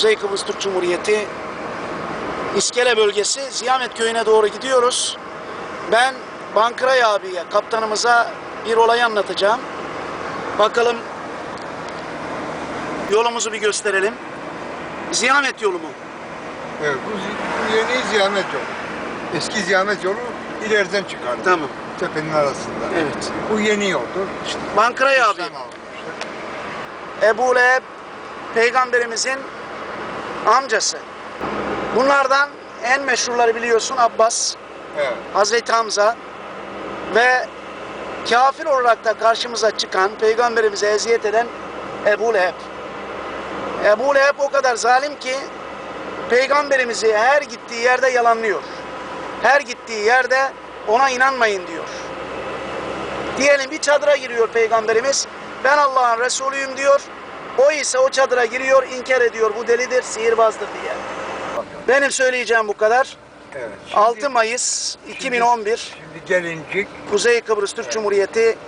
Kuzey Kıbrıs Türk Cumhuriyeti İskele bölgesi Ziyamet köyüne doğru gidiyoruz. Ben Bankıray abiye, kaptanımıza bir olayı anlatacağım. Bakalım yolumuzu bir gösterelim. Ziyamet yolu mu? Evet, bu, yeni ziyamet yolu. Eski ziyamet yolu ileriden çıkardı. Tamam. Tepenin arasında. Evet. Bu yeni yoldur. İşte Bankıray abi. Ebu Leheb peygamberimizin amcası. Bunlardan en meşhurları biliyorsun Abbas, Evet. Hazreti Hamza ve kafir olarak da karşımıza çıkan, peygamberimize eziyet eden Ebu Leheb. Ebu Leheb o kadar zalim ki peygamberimizi her gittiği yerde yalanlıyor. Her gittiği yerde ona inanmayın diyor. Diyelim bir çadıra giriyor peygamberimiz. Ben Allah'ın Resulüyüm diyor. O ise o çadıra giriyor, inkar ediyor. Bu delidir, sihirbazdır diye. Benim söyleyeceğim bu kadar. Evet. Şimdi, 6 Mayıs 2011 Şimdi gelincik Kuzey Kıbrıs Türk Cumhuriyeti